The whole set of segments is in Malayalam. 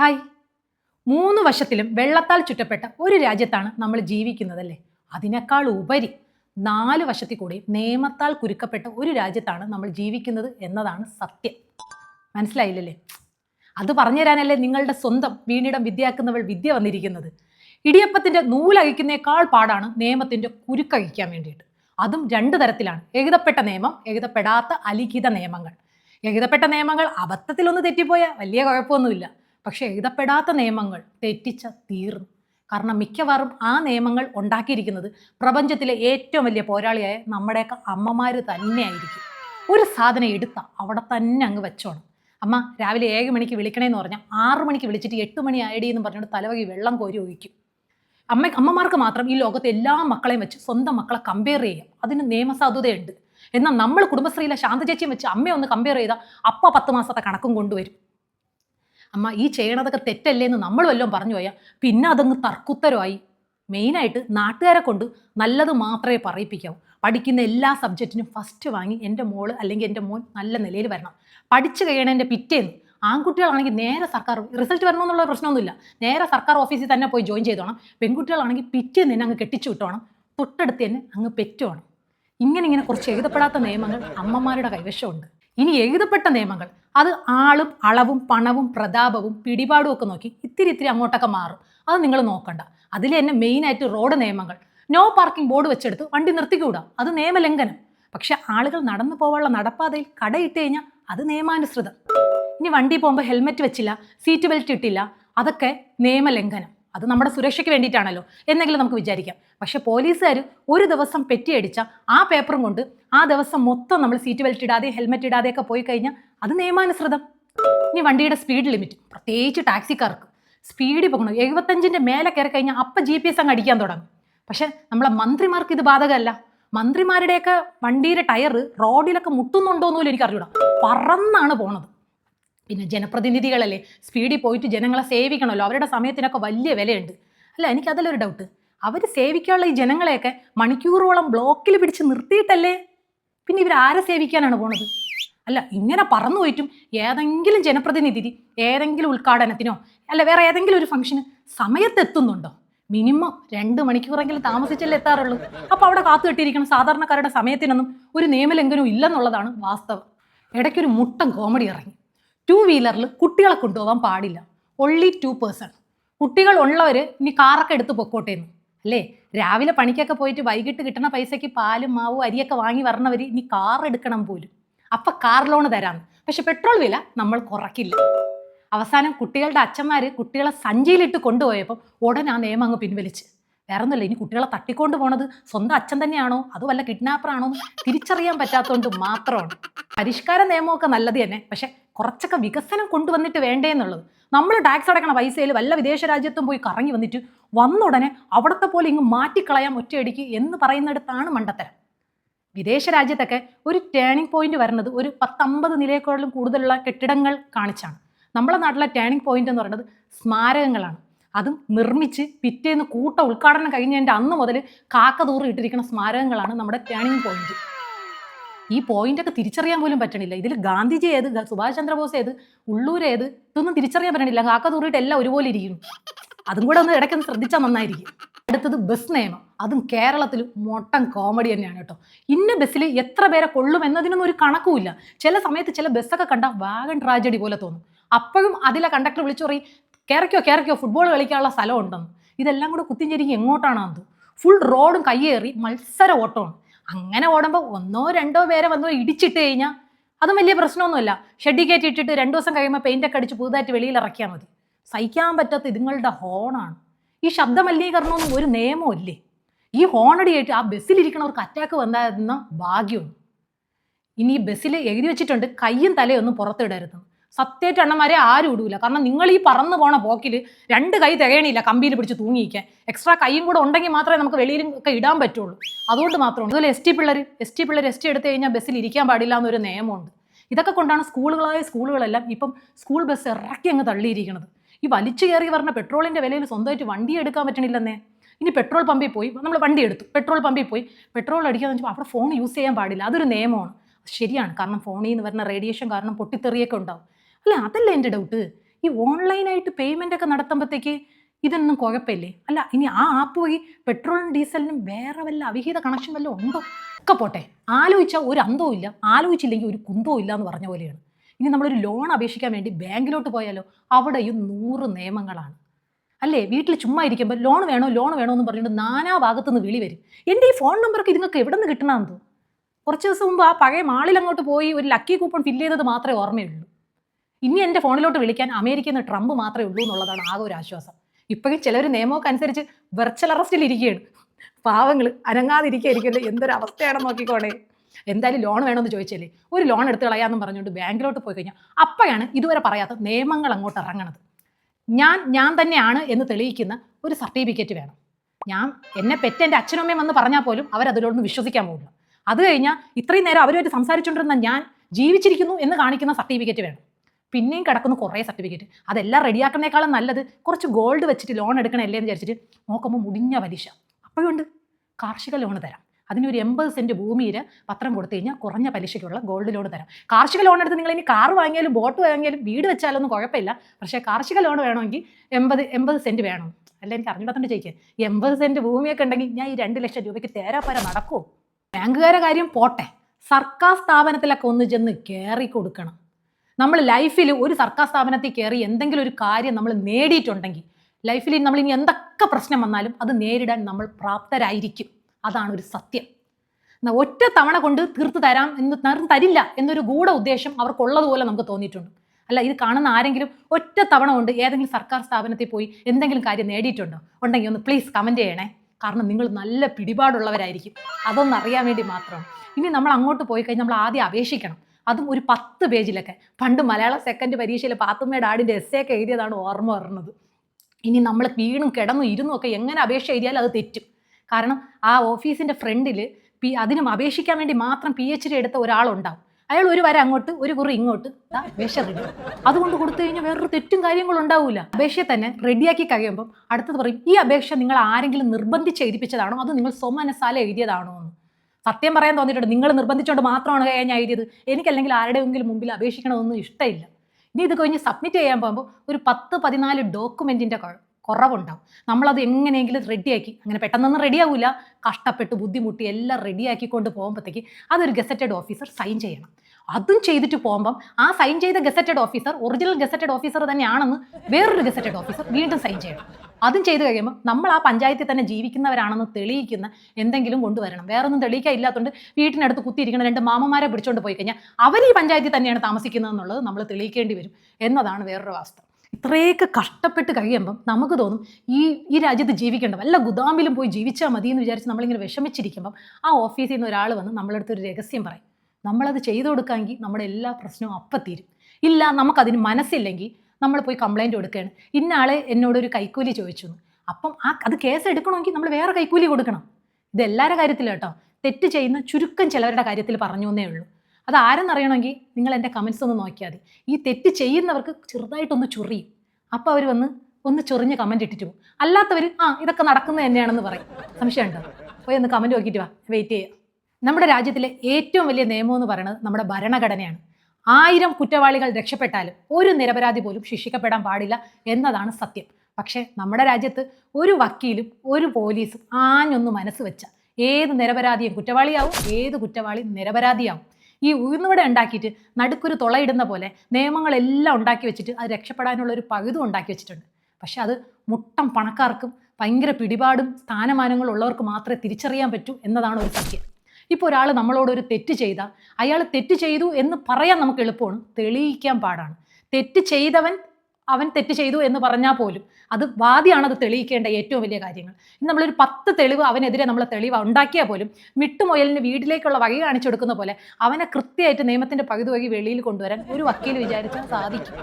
ഹായ്. മൂന്ന് വശത്തിലും വെള്ളത്താൽ ചുറ്റപ്പെട്ട ഒരു രാജ്യത്താണ് നമ്മൾ ജീവിക്കുന്നതല്ലേ? അതിനേക്കാൾ ഉപരി നാല് വശത്തിൽ കൂടി നിയമത്താൽ കുരുക്കപ്പെട്ട ഒരു രാജ്യത്താണ് നമ്മൾ ജീവിക്കുന്നത് എന്നതാണ് സത്യം. മനസ്സിലായില്ലല്ലേ? അത് പറഞ്ഞു തരാനല്ലേ നിങ്ങളുടെ സ്വന്തം വീണിടം വിദ്യയാക്കുന്നവൾ വിദ്യ വന്നിരിക്കുന്നത്? ഇടിയപ്പത്തിന്റെ നൂലഴിക്കുന്നേക്കാൾ പാടാണ് നിയമത്തിന്റെ കുരുക്കഴിക്കാൻ വേണ്ടിയിട്ട്. അതും രണ്ട് തരത്തിലാണ്. എഴുതപ്പെട്ട നിയമം എഴുതപ്പെടാത്ത അലിഖിത നിയമങ്ങൾ. എഴുതപ്പെട്ട നിയമങ്ങൾ അബദ്ധത്തിലൊന്ന് തെറ്റിപ്പോയാൽ വലിയ കുഴപ്പമൊന്നുമില്ല. പക്ഷെ എഴുതപ്പെടാത്ത നിയമങ്ങൾ തെറ്റിച്ച തീർന്നു. കാരണം മിക്കവാറും ആ നിയമങ്ങൾ ഉണ്ടാക്കിയിരിക്കുന്നത് പ്രപഞ്ചത്തിലെ ഏറ്റവും വലിയ പോരാളിയായ നമ്മുടെയൊക്കെ അമ്മമാർ തന്നെയായിരിക്കും. ഒരു സാധനം എടുത്ത അവിടെ തന്നെ അങ്ങ് വെച്ചോണം. അമ്മ രാവിലെ ഏഴ് മണിക്ക് വിളിക്കണേന്ന് പറഞ്ഞാൽ ആറ് മണിക്ക് വിളിച്ചിട്ട് എട്ട് മണി ആയിടി എന്ന് പറഞ്ഞുകൊണ്ട് തലവകി വെള്ളം കോരി ഒഴിക്കും. അമ്മ അമ്മമാർക്ക് മാത്രം ഈ ലോകത്തെ എല്ലാ മക്കളെയും വെച്ച് സ്വന്തം മക്കളെ കമ്പയർ ചെയ്യാം അതിന് നിയമസാധുതയുണ്ട്. എന്നാൽ നമ്മൾ കുടുംബശ്രീയിലെ ശാന്തചേച്ചിയും വെച്ച് അമ്മയെ ഒന്ന് കമ്പയർ ചെയ്താൽ അപ്പ പത്ത് മാസത്തെ കണക്കും കൊണ്ടുവരും. അമ്മ ഈ ചെയ്യണതൊക്കെ തെറ്റല്ലേ എന്ന് നമ്മൾ വല്ലതും പറഞ്ഞു പോയാൽ പിന്നെ അതങ്ങ് തർക്കുത്തരമായി. മെയിനായിട്ട് നാട്ടുകാരെ കൊണ്ട് നല്ലത് മാത്രമേ പറയിപ്പിക്കാവൂ. പഠിക്കുന്ന എല്ലാ സബ്ജക്റ്റിനും ഫസ്റ്റ് വാങ്ങി എന്റെ മോൾ അല്ലെങ്കിൽ എന്റെ മോൻ നല്ല നിലയിൽ വരണം. പഠിച്ചു കഴിയണതിന്റെ പിറ്റേന്ന് ആൺകുട്ടികളാണെങ്കിൽ നേരെ സർക്കാർ റിസൾട്ട് വരണമെന്നുള്ള പ്രശ്നമൊന്നുമില്ല. നേരെ സർക്കാർ ഓഫീസിൽ തന്നെ പോയി ജോയിൻ ചെയ്തോണം. പെൺകുട്ടികളാണെങ്കിൽ പിറ്റേന്ന് തന്നെ അങ്ങ് കെട്ടിച്ചു വിട്ടോണം. തൊട്ടടുത്ത് തന്നെ അങ്ങ് പെറ്റുവാണ് ഇങ്ങനെ ഇങ്ങനെ കുറച്ച് എഴുതപ്പെടാത്ത നിയമങ്ങൾ അമ്മമാരുടെ കൈവശമുണ്ട്. ഇനി എഴുതപ്പെട്ട നിയമങ്ങൾ. അത് ആളും അളവും പണവും പ്രതാപവും പിടിപാടും ഒക്കെ നോക്കി ഇത്തിരി ഇത്തിരി അങ്ങോട്ടൊക്കെ മാറും. അത് നിങ്ങൾ നോക്കണ്ട. അതിൽ തന്നെ മെയിനായിട്ട് റോഡ് നിയമങ്ങൾ. നോ പാർക്കിംഗ് ബോർഡ് വെച്ചെടുത്ത് വണ്ടി നിർത്തിക്കൂടാ? അത് നിയമലംഘനം. പക്ഷെ ആളുകൾ നടന്നു പോകാനുള്ള നടപ്പാതയിൽ കടയിട്ട് കഴിഞ്ഞാൽ അത് നിയമാനുസൃതം. ഇനി വണ്ടി പോകുമ്പോൾ ഹെൽമെറ്റ് വെച്ചില്ല സീറ്റ് ബെൽറ്റ് ഇട്ടില്ല അതൊക്കെ നിയമലംഘനം. അത് നമ്മുടെ സുരക്ഷയ്ക്ക് വേണ്ടിയിട്ടാണല്ലോ എന്നെങ്കിലും നമുക്ക് വിചാരിക്കാം. പക്ഷെ പോലീസുകാർ ഒരു ദിവസം പെറ്റിയടിച്ച ആ പേപ്പറും കൊണ്ട് ആ ദിവസം മൊത്തം നമ്മൾ സീറ്റ് ബെൽറ്റ് ഇടാതെ ഹെൽമെറ്റ് ഇടാതെയൊക്കെ പോയി കഴിഞ്ഞാൽ അത് നിയമാനുസൃതം. ഇനി വണ്ടിയുടെ സ്പീഡ് ലിമിറ്റ് പ്രത്യേകിച്ച് ടാക്സിക്കാർക്ക് സ്പീഡിൽ പോകണം. എഴുപത്തഞ്ചിന്റെ മേലെ കയറി കഴിഞ്ഞാൽ അപ്പം ജി പി എസ് അങ്ങ് അടിക്കാൻ തുടങ്ങും. പക്ഷെ നമ്മളെ മന്ത്രിമാർക്ക് ഇത് ബാധകമല്ല. മന്ത്രിമാരുടെയൊക്കെ വണ്ടിയുടെ ടയർ റോഡിലൊക്കെ മുട്ടുന്നുണ്ടോ എന്നുപോലും എനിക്ക് പറന്നാണ് പോണത്. പിന്നെ ജനപ്രതിനിധികളല്ലേ? സ്പീഡിൽ പോയിട്ട് ജനങ്ങളെ സേവിക്കണമല്ലോ. അവരുടെ സമയത്തിനൊക്കെ വലിയ വിലയുണ്ട്. അല്ല എനിക്ക് അതിലൊരു ഡൗട്ട് അവർ സേവിക്കാനുള്ള ഈ ജനങ്ങളെയൊക്കെ മണിക്കൂറോളം ബ്ലോക്കിൽ പിടിച്ച് നിർത്തിയിട്ടല്ലേ? പിന്നെ ഇവർ ആരെ സേവിക്കാനാണ് പോണത്? അല്ല ഇങ്ങനെ പറന്നു പോയിട്ടും ഏതെങ്കിലും ജനപ്രതിനിധി ഏതെങ്കിലും ഉദ്ഘാടനത്തിനോ അല്ല വേറെ ഏതെങ്കിലും ഒരു ഫംഗ്ഷന് സമയത്തെത്തുന്നുണ്ടോ മിനിമം രണ്ട് മണിക്കൂറെങ്കിലും താമസിച്ചല്ലേ എത്താറുള്ളൂ. അപ്പോൾ അവിടെ കാത്തു കെട്ടിയിരിക്കണം. സാധാരണക്കാരുടെ സമയത്തിനൊന്നും ഒരു നിയമലംഘനവും ഇല്ലെന്നുള്ളതാണ് വാസ്തവം. ഇടയ്ക്കൊരു മുട്ടം കോമഡി ഇറങ്ങി. ടു വീലറിൽ കുട്ടികളെ കൊണ്ടുപോകാൻ പാടില്ല. ഒൺലി ടു പേഴ്സൺ കുട്ടികൾ ഉള്ളവർ ഇനി കാറൊക്കെ എടുത്ത് പൊക്കോട്ടെ എന്ന്. അല്ലേ? രാവിലെ പണിക്കൊക്കെ പോയിട്ട് വൈകിട്ട് കിട്ടുന്ന പൈസയ്ക്ക് പാലും മാവും അരിയൊക്കെ വാങ്ങി വരണവർ ഇനി കാർ എടുക്കണം പോലും. അപ്പം കാർ ലോൺ തരാമെന്ന് പക്ഷെ പെട്രോൾ വില നമ്മൾ കുറയ്ക്കില്ല. അവസാനം കുട്ടികളുടെ അച്ഛന്മാർ കുട്ടികളെ സഞ്ചിയിലിട്ട് കൊണ്ടുപോയപ്പോൾ ഉടൻ ആ നിയമം അങ്ങ് പിൻവലിച്ച്. വേറെ ഒന്നുമില്ല ഇനി കുട്ടികളെ തട്ടിക്കൊണ്ട് പോണത് സ്വന്തം അച്ഛൻ തന്നെയാണോ? അതോ വല്ല കിഡ്നാപ്പറാണോ തിരിച്ചറിയാൻ പറ്റാത്തതുകൊണ്ട് മാത്രമാണ്. പരിഷ്കാര നിയമമൊക്കെ നല്ലത് തന്നെ. പക്ഷെ കുറച്ചൊക്കെ വികസനം കൊണ്ടുവന്നിട്ട് വേണ്ടേ എന്നുള്ളത്. നമ്മൾ ടാക്സ് അടക്കണ പൈസയിൽ വല്ല വിദേശ രാജ്യത്തും പോയി കറങ്ങി വന്നിട്ട് വന്ന ഉടനെ അവിടുത്തെ പോലെ ഇങ്ങ് മാറ്റിക്കളയാം ഒറ്റയടിക്ക് എന്ന് പറയുന്നിടത്താണ് മണ്ടത്തരം. വിദേശ രാജ്യത്തൊക്കെ ഒരു ടേണിംഗ് പോയിന്റ് വരുന്നത് ഒരു പത്തമ്പത് നിലയേക്കാളും കൂടുതലുള്ള കെട്ടിടങ്ങൾ കാണിച്ചാണ്. നമ്മളെ നാട്ടിലെ ടേണിംഗ് പോയിന്റ് എന്ന് പറയുന്നത് സ്മാരകങ്ങളാണ്. അതും നിർമ്മിച്ച് പിറ്റേന്ന് കൂട്ട ഉദ്ഘാടനം കഴിഞ്ഞതിന്റെ അന്ന് മുതൽ കാക്കതൂറി ഇട്ടിരിക്കുന്ന സ്മാരകങ്ങളാണ് നമ്മുടെ ടേണിംഗ് പോയിന്റ് ഈ പോയിന്റ് ഒക്കെ തിരിച്ചറിയാൻ പോലും പറ്റണില്ല. ഇതിൽ ഗാന്ധിജി ഏത് സുഭാഷ് ചന്ദ്രബോസ് ഏത് ഉള്ളൂർ ഏത് ഇതൊന്നും തിരിച്ചറിയാൻ പറ്റണില്ല. കാക്ക തൂറിയിട്ട് എല്ലാം ഒരുപോലെ ഇരിക്കുന്നു. അതും കൂടെ ഒന്ന് ഇടയ്ക്കൊന്ന് ശ്രദ്ധിച്ചാൽ നന്നായിരിക്കും. അടുത്തത് ബസ് നിയമം. അതും കേരളത്തിൽ മൊട്ടം കോമഡി തന്നെയാണ് കേട്ടോ. ഇന്ന ബസ്സിൽ എത്ര പേരെ കൊള്ളും എന്നതിനൊന്നും ഒരു കണക്കുമില്ല. ചില സമയത്ത് ചില ബസ്സൊക്കെ കണ്ട വാഗൺ ട്രാജഡി പോലെ തോന്നും. അപ്പോഴും അതിലെ കണ്ടക്ടർ വിളിച്ചു പറയും കയറിക്കോ കയറിക്കോ ഫുട്ബോൾ കളിക്കാനുള്ള സ്ഥലം ഉണ്ടെന്ന് ഇതെല്ലാം കൂടെ കുത്തിഞ്ചേരിക്ക് അത്. ഫുൾ റോഡും കയ്യേറി മത്സര ഓട്ടമാണ്. അങ്ങനെ ഓടുമ്പോൾ ഒന്നോ രണ്ടോ പേരെ വന്നോ ഇടിച്ചിട്ട് കഴിഞ്ഞാൽ അതും വലിയ പ്രശ്നമൊന്നുമില്ല. ഷെഡി കയറ്റി ഇട്ടിട്ട് രണ്ട് ദിവസം കഴിയുമ്പോൾ പെയിന്റൊക്കെ അടിച്ച് പുതുതായിട്ട് വെളിയിൽ ഇറക്കിയാൽ മതി. സഹിക്കാൻ പറ്റാത്ത ഇതുങ്ങളുടെ ഹോണാണ്. ഈ ശബ്ദമലിനീകരണമൊന്നും ഒരു നിയമവും ഇല്ലേ? ഈ ഹോണടിയായിട്ട് ആ ബസ്സിലിരിക്കണവർക്ക് അറ്റാക്ക് വന്നായിരുന്ന ഭാഗ്യവും. ഇനി ഈ ബസ്സിൽ എഴുതി വെച്ചിട്ടുണ്ട് കയ്യും തലയൊന്നും പുറത്തിടരുത് സത്യമായിട്ട് അണ്ണന്മാരെ ആരും ഇടൂല. കാരണം നിങ്ങൾ ഈ പറന്നു പോണ പോക്കിൽ രണ്ട് കൈ തികയണില്ല കമ്പിയിൽ പിടിച്ച് തൂങ്ങിയിരിക്കാൻ. എക്സ്ട്രാ കൈയും കൂടെ ഉണ്ടെങ്കിൽ മാത്രമേ നമുക്ക് വെളിയിലും ഒക്കെ ഇടാൻ പറ്റുള്ളൂ. അതുകൊണ്ട് മാത്രമാണ് അതുപോലെ എസ് ടി പിള്ളേർ എസ് ടി പിള്ളേർ എസ് ടി എടുത്തു കഴിഞ്ഞാൽ ബസ്സിൽ ഇരിക്കാൻ പാടില്ല എന്നൊരു നിയമമുണ്ട്. ഇതൊക്കെ കൊണ്ടാണ് സ്കൂളുകളായ സ്കൂളുകളെല്ലാം ഇപ്പം സ്കൂൾ ബസ് ഇറക്കി അങ്ങ് തള്ളിയിരിക്കുന്നത് ഈ വലിച്ചു കയറി പറഞ്ഞ പെട്രോളിന്റെ വിലയിൽ സ്വന്തമായിട്ട് വണ്ടി എടുക്കാൻ പറ്റണില്ലെന്നേ? ഇനി പെട്രോൾ പമ്പിൽ പോയി നമ്മൾ വണ്ടി എടുത്തു. പെട്രോൾ പമ്പിൽ പോയി പെട്രോൾ അടിക്കാന്ന് വെച്ചാൽ അവിടെ ഫോൺ യൂസ് ചെയ്യാൻ പാടില്ല. അതൊരു നിയമമാണ്. ശരിയാണ്. കാരണം ഫോണിൽ നിന്ന് വരുന്ന റേഡിയേഷൻ കാരണം പൊട്ടിത്തെറിയൊക്കെ ഉണ്ടാവും. അല്ല അതല്ല എന്റെ ഡൗട്ട് ഈ ഓൺലൈനായിട്ട് പേയ്മെന്റ് ഒക്കെ നടത്തുമ്പോഴത്തേക്ക് ഇതൊന്നും കുഴപ്പമില്ലേ? അല്ല ഇനി ആ ആപ്പ് വഴി പെട്രോളിനും ഡീസലിനും വേറെ വല്ല അവിഹിത കണക്ഷൻ വല്ലതും ഉണ്ടോ? ഒക്കെ പോട്ടെ. ആലോചിച്ചാൽ ഒരു അന്തവും ഇല്ല. ആലോചിച്ചില്ലെങ്കിൽ ഒരു കുന്തവും ഇല്ല എന്ന് പറഞ്ഞ പോലെയാണ്. ഇനി നമ്മളൊരു ലോൺ അപേക്ഷിക്കാൻ വേണ്ടി ബാങ്കിലോട്ട് പോയാലോ? അവിടെയും നൂറ് നിയമങ്ങളാണ്. അല്ലേ? വീട്ടിൽ ചുമ്മാ ഇരിക്കുമ്പോൾ ലോൺ വേണോ? ലോൺ വേണോ എന്ന് പറഞ്ഞിട്ട് നാനാ ഭാഗത്തുനിന്ന് വിളി വരും. എന്റെ ഈ ഫോൺ നമ്പർക്ക് ഇതിങ്ങൾക്ക് എവിടെ നിന്ന് കിട്ടണമെന്ന് കുറച്ച് ദിവസം മുമ്പ് ആ പഴയ മാളിൽ അങ്ങോട്ട് പോയി ഒരു ലക്കി കൂപ്പൺ ഫില്ല് ചെയ്തത് മാത്രമേ ഓർമ്മയുള്ളൂ. ഇനി എന്റെ ഫോണിലോട്ട് വിളിക്കാൻ അമേരിക്കയിൽ നിന്ന് ട്രംപ് മാത്രമേ ഉള്ളൂ എന്നുള്ളതാണ് ആകെ ഒരു ആശ്വാസം. ഇപ്പോഴും ചിലർ നിയമമൊക്കെ അനുസരിച്ച് വെർച്വൽ അറസ്റ്റിൽ ഇരിക്കുകയാണ്. പാവങ്ങൾ അനങ്ങാതിരിക്കുകയായിരിക്കുമല്ലോ എന്തൊരു അവസ്ഥയാണെന്ന് നോക്കിക്കോണേ. എന്തായാലും ലോൺ വേണമെന്ന് ചോദിച്ചല്ലേ? ഒരു ലോൺ എടുത്ത് കളയാമെന്ന് പറഞ്ഞുകൊണ്ട് ബാങ്കിലോട്ട് പോയി കഴിഞ്ഞാൽ അപ്പോഴാണ് ഇതുവരെ പറയാത്ത നിയമങ്ങൾ അങ്ങോട്ട് ഇറങ്ങണത്. ഞാൻ ഞാൻ തന്നെയാണ് എന്ന് തെളിയിക്കുന്ന ഒരു സർട്ടിഫിക്കറ്റ് വേണം. ഞാൻ എന്നെ പെറ്റ് എന്റെ അച്ഛനും അമ്മയും വന്ന് പറഞ്ഞാൽ പോലും അവരതിലൊന്നും വിശ്വസിക്കാൻ പോകില്ല അത് കഴിഞ്ഞാൽ ഇത്രയും നേരം അവരുമായിട്ട് സംസാരിച്ചുകൊണ്ടിരുന്ന ഞാൻ ജീവിച്ചിരിക്കുന്നു എന്ന് കാണിക്കുന്ന സർട്ടിഫിക്കറ്റ് വേണം. പിന്നെയും കിടക്കുന്ന കുറേ സർട്ടിഫിക്കറ്റ് അതെല്ലാം റെഡിയാക്കുന്നേക്കാളും നല്ലത് കുറച്ച് ഗോൾഡ് വെച്ചിട്ട് ലോൺ എടുക്കണമല്ലേ എന്ന് വിചാരിച്ചിട്ട് നോക്കുമ്പോൾ മുടിഞ്ഞ പലിശ. അപ്പോഴുണ്ട് കാർഷിക ലോൺ തരാം. അതിനൊരു എൺപത് സെന്റ് ഭൂമിയിൽ പത്രം കൊടുത്തു കഴിഞ്ഞാൽ കുറഞ്ഞ പലിശയ്ക്കുള്ള ഗോൾഡ് ലോൺ തരാം. കാർഷിക ലോൺ എടുത്ത് നിങ്ങൾ ഇനി കാർ വാങ്ങിയാലും ബോട്ട് വാങ്ങിയാലും വീട് വെച്ചാലൊന്നും കുഴപ്പമില്ല. പക്ഷേ കാർഷിക ലോൺ വേണമെങ്കിൽ എൺപത് എൺപത് സെന്റ് വേണം. അല്ല എനിക്ക് അറിഞ്ഞിടത്തോണ്ട് ചോദിക്കുക എൺപത് സെന്റ് ഭൂമിയൊക്കെ ഉണ്ടെങ്കിൽ ഞാൻ ഈ രണ്ട് ലക്ഷം രൂപയ്ക്ക് തേരാപ്പര നടക്കുമോ ബാങ്കുകാരെ കാര്യം പോട്ടെ. സർക്കാർ സ്ഥാപനത്തിലൊക്കെ ഒന്ന് ചെന്ന് കയറി കൊടുക്കണം. നമ്മൾ ലൈഫിൽ ഒരു സർക്കാർ സ്ഥാപനത്തിൽ കയറി എന്തെങ്കിലും ഒരു കാര്യം നമ്മൾ നേടിയിട്ടുണ്ടെങ്കിൽ ലൈഫിൽ നമ്മൾ ഇനി എന്തൊക്കെ പ്രശ്നം വന്നാലും അത് നേരിടാൻ നമ്മൾ പ്രാപ്തരായിരിക്കും. അതാണ് ഒരു സത്യം. എന്നാൽ ഒറ്റ തവണ കൊണ്ട് തീർത്ത് തരാം എന്ന് തീർത്ത് തരില്ല എന്നൊരു ഗൂഢ ഉദ്ദേശം അവർക്കുള്ളതുപോലെ നമുക്ക് തോന്നിയിട്ടുണ്ട്. അല്ല ഇത് കാണുന്ന ആരെങ്കിലും ഒറ്റ തവണ കൊണ്ട് ഏതെങ്കിലും സർക്കാർ സ്ഥാപനത്തിൽ പോയി എന്തെങ്കിലും കാര്യം നേടിയിട്ടുണ്ടോ? ഉണ്ടെങ്കിൽ ഒന്ന് പ്ലീസ് കമന്റ് ചെയ്യണേ. കാരണം നിങ്ങൾ നല്ല പിടിപാടുള്ളവരായിരിക്കും. അതൊന്നറിയാൻ വേണ്ടി മാത്രമാണ് ഇനി നമ്മൾ അങ്ങോട്ട് പോയി കഴിഞ്ഞാൽ നമ്മൾ ആദ്യം അപേക്ഷിക്കണം. അതും ഒരു പത്ത് പേജിലൊക്കെ. പണ്ട് മലയാള സെക്കൻഡ് പരീക്ഷയിൽ പാത്തുമ്മയുടെ ആടിന്റെ എസ് ഒക്കെ എഴുതിയതാണ് ഓർമ്മ വരുന്നത്. ഇനി നമ്മൾ വീണും കിടന്നും ഇരുന്നും ഒക്കെ എങ്ങനെ അപേക്ഷ എഴുതിയാലും അത് തെറ്റും. കാരണം ആ ഓഫീസിന്റെ ഫ്രണ്ടിൽ പി അതിനും അപേക്ഷിക്കാൻ വേണ്ടി മാത്രം പി എച്ച് ഡി എടുത്ത ഒരാളുണ്ടാവും. അയാൾ ഒരു വര അങ്ങോട്ട് ഒരു കുറി ഇങ്ങോട്ട് അപേക്ഷ റെഡി. അതുകൊണ്ട് കൊടുത്തു കഴിഞ്ഞാൽ വേറൊരു തെറ്റും കാര്യങ്ങളും ഉണ്ടാവില്ല അപേക്ഷയെ തന്നെ റെഡിയാക്കി കഴിയുമ്പം അടുത്തത് പറയും ഈ അപേക്ഷ നിങ്ങൾ ആരെങ്കിലും നിർബന്ധിച്ച് എഴുതിപ്പിച്ചതാണോ? അത് നിങ്ങൾ സ്വമനസാല എഴുതിയതാണോ എന്ന്. സത്യം പറയാൻ തോന്നിയിട്ടുണ്ട്. നിങ്ങൾ നിർബന്ധിച്ചുകൊണ്ട് മാത്രമാണ് ഞാൻ എഴുതിയത് എനിക്കല്ലെങ്കിൽ ആരുടെയെങ്കിലും മുമ്പിൽ അപേക്ഷിക്കണമെന്നും ഇഷ്ടമില്ല. ഇനി ഇത് കഴിഞ്ഞ് സബ്മിറ്റ് ചെയ്യാൻ പോകുമ്പോൾ ഒരു പത്ത് പതിനാല് ഡോക്യുമെന്റിന്റെ കുറവുണ്ടാവും. നമ്മളത് എങ്ങനെയെങ്കിലും റെഡിയാക്കി അങ്ങനെ പെട്ടെന്നൊന്നും റെഡിയാവില്ല കഷ്ടപ്പെട്ട് ബുദ്ധിമുട്ടി എല്ലാം റെഡിയാക്കിക്കൊണ്ട് പോകുമ്പോഴത്തേക്ക് അതൊരു ഗസറ്റഡ് ഓഫീസർ സൈൻ ചെയ്യണം. അതും ചെയ്തിട്ട് പോകുമ്പം ആ സൈൻ ചെയ്ത gazetted officer original gazetted officer തന്നെയാണെന്ന് വേറൊരു ഗസറ്റഡ് ഓഫീസർ വീണ്ടും സൈൻ ചെയ്യണം. അതും ചെയ്ത് കഴിയുമ്പോൾ നമ്മൾ ആ പഞ്ചായത്തിൽ തന്നെ ജീവിക്കുന്നവരാണെന്ന് തെളിയിക്കുന്ന എന്തെങ്കിലും കൊണ്ടുവരണം. വേറൊന്നും തെളിയിക്കാൻ ഇല്ലാത്തതുകൊണ്ട് വീട്ടിനടുത്ത് കുത്തിയിരിക്കുന്ന രണ്ട് മാമന്മാരെ പിടിച്ചുകൊണ്ട് പോയി കഴിഞ്ഞാൽ അവർ ഈ പഞ്ചായത്തിൽ തന്നെയാണ് താമസിക്കുന്നത് എന്നുള്ളത് നമ്മൾ തെളിയിക്കേണ്ടി വരും എന്നതാണ് വേറൊരു വാസ്തവം. ഇത്രയൊക്കെ കഷ്ടപ്പെട്ട് കഴിയുമ്പം നമുക്ക് തോന്നും ഈ ഈ രാജ്യത്ത് ജീവിക്കേണ്ട വല്ല ഗുദാമിലും പോയി ജീവിച്ചാൽ മതി എന്ന് വിചാരിച്ച് നമ്മളിങ്ങനെ വിഷമിച്ചിരിക്കുമ്പം ആ ഓഫീസിൽ നിന്ന് ഒരാൾ വന്ന് നമ്മളടുത്ത് ഒരു രഹസ്യം പറയും. നമ്മളത് ചെയ്തു കൊടുക്കാമെങ്കിൽ നമ്മുടെ എല്ലാ പ്രശ്നവും അപ്പം തീരും. ഇല്ല നമുക്കതിന് മനസ്സില്ലെങ്കിൽ നമ്മൾ പോയി കംപ്ലൈന്റ് കൊടുക്കുകയാണ്. ഇന്ന ആളെ എന്നോടൊരു കൈക്കൂലി ചോദിച്ചു. അപ്പം ആ അത് കേസ് എടുക്കണമെങ്കിൽ നമ്മൾ വേറെ കൈക്കൂലി കൊടുക്കണം. ഇത് എല്ലാവരുടെ കാര്യത്തിലും കേട്ടോ. തെറ്റ് ചെയ്യുന്ന ചുരുക്കം ചിലവരുടെ കാര്യത്തിൽ പറഞ്ഞു എന്നേ ഉള്ളൂ. അത് ആരെന്നറിയണമെങ്കിൽ നിങ്ങൾ എന്റെ കമൻസ് ഒന്ന് നോക്കിയാൽ മതി. ഈ തെറ്റ് ചെയ്യുന്നവർക്ക് ചെറുതായിട്ടൊന്ന് ചൊറിയും. അപ്പോൾ അവർ വന്ന് ഒന്ന് ചൊറിഞ്ഞ് കമന്റ് ഇട്ടിട്ട് പോകും. അല്ലാത്തവർ ആ ഇതൊക്കെ നടക്കുന്നത് തന്നെയാണെന്ന് പറയും. സംശയമുണ്ടോ? പോയി ഒന്ന് കമന്റ് നോക്കിയിട്ട് വാ. വെയിറ്റ് ചെയ്യാം. നമ്മുടെ രാജ്യത്തിലെ ഏറ്റവും വലിയ നിയമം എന്ന് പറയുന്നത് നമ്മുടെ ഭരണഘടനയാണ്. ആയിരം കുറ്റവാളികൾ രക്ഷപ്പെട്ടാലും ഒരു നിരപരാധി പോലും ശിക്ഷിക്കപ്പെടാൻ പാടില്ല എന്നതാണ് സത്യം. പക്ഷേ നമ്മുടെ രാജ്യത്ത് ഒരു വക്കീലും ഒരു പോലീസും ആഞ്ഞൊന്ന് മനസ്സ് വെച്ച ഏത് നിരപരാധിയും കുറ്റവാളിയാവും ഏത് കുറ്റവാളി നിരപരാധിയാവും. ഈ ഉഴുന്നുവട ഉണ്ടാക്കിയിട്ട് നടുക്കൊരു തുളയിടുന്ന പോലെ നിയമങ്ങളെല്ലാം ഉണ്ടാക്കി വെച്ചിട്ട് അത് രക്ഷപ്പെടാനുള്ള ഒരു പകുതും ഉണ്ടാക്കി വെച്ചിട്ടുണ്ട്. പക്ഷെ അത് മുട്ടം പണക്കാർക്കും ഭയങ്കര പിടിപാടും സ്ഥാനമാനങ്ങളും ഉള്ളവർക്ക് മാത്രമേ തിരിച്ചറിയാൻ പറ്റൂ എന്നതാണ് ഒരു സത്യം. ഇപ്പോൾ ഒരാൾ നമ്മളോട് ഒരു തെറ്റ് ചെയ്താൽ അയാൾ തെറ്റ് ചെയ്തു എന്ന് പറയാൻ നമുക്ക് എളുപ്പമാണ്. തെളിയിക്കാൻ പാടാണ്. തെറ്റ് ചെയ്തവൻ അവൻ തെറ്റ് ചെയ്തു എന്ന് പറഞ്ഞാൽ പോലും അത് വാദിയാണ് അത് തെളിയിക്കേണ്ട ഏറ്റവും വലിയ കാര്യങ്ങൾ. ഇന്ന് നമ്മളൊരു പത്ത് തെളിവ് അവനെതിരെ നമ്മൾ തെളിവ് ഉണ്ടാക്കിയാൽ പോലും മിട്ടുമുയലിന് വീട്ടിലേക്കുള്ള വഴി കാണിച്ചു കൊടുക്കുന്ന പോലെ അവനെ കൃത്യമായിട്ട് നിയമത്തിന്റെ പകുതി വഴി വെളിയിൽ കൊണ്ടുവരാൻ ഒരു വക്കീൽ വിചാരിച്ചാൽ സാധിക്കും.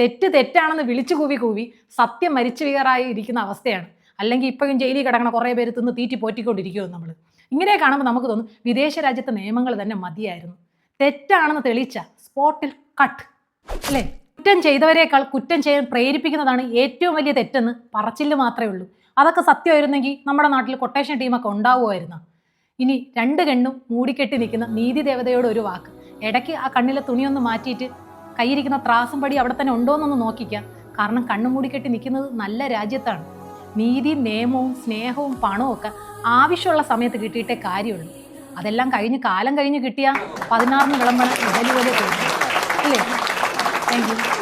തെറ്റ് തെറ്റാണെന്ന് വിളിച്ചു കൂവി കൂവി സത്യം മരിച്ചു വീറായി ഇരിക്കുന്ന അവസ്ഥയാണ്. അല്ലെങ്കിൽ ഇപ്പോഴും ജയിലിൽ കിടക്കണ കുറേ പേര് തിന്ന് തീറ്റി പോറ്റിക്കൊണ്ടിരിക്കുമോ നമ്മൾ ഇങ്ങനെ കാണുമ്പോൾ നമുക്ക് തോന്നും വിദേശ രാജ്യത്തെ നിയമങ്ങൾ തന്നെ മതിയായിരുന്നു. തെറ്റാണെന്ന് തെളിയിച്ച സ്പോട്ടിൽ കട്ട്. അല്ലേ? കുറ്റം ചെയ്തവരെക്കാൾ കുറ്റം ചെയ്യാൻ പ്രേരിപ്പിക്കുന്നതാണ് ഏറ്റവും വലിയ തെറ്റെന്ന് പറച്ചിൽ മാത്രമേ ഉള്ളൂ. അതൊക്കെ സത്യമായിരുന്നെങ്കിൽ നമ്മുടെ നാട്ടിൽ കൊട്ടേഷൻ ടീമൊക്കെ ഉണ്ടാവുമായിരുന്നു? ഇനി രണ്ട് കണ്ണും മൂടിക്കെട്ടി നിൽക്കുന്ന നീതി ദേവതയോട് ഒരു വാക്ക്. ഇടയ്ക്ക് ആ കണ്ണിലെ തുണിയൊന്ന് മാറ്റിയിട്ട് കയ്യിരിക്കുന്ന ത്രാസും പടി അവിടെ തന്നെ ഉണ്ടോ എന്നൊന്ന് നോക്കിക്കാം. കാരണം കണ്ണും മൂടിക്കെട്ടി നിൽക്കുന്നത് നല്ല രാജ്യത്താണ്. നീതിയും നിയമവും സ്നേഹവും പണവും ഒക്കെ ആവശ്യമുള്ള സമയത്ത് കിട്ടിയിട്ടേ കാര്യമുള്ളൂ. അതെല്ലാം കഴിഞ്ഞ് കാലം കഴിഞ്ഞ് കിട്ടിയ പതിനാറിന് വിളമ്പണം ഇതലുപോലെ അല്ലേ? Thank you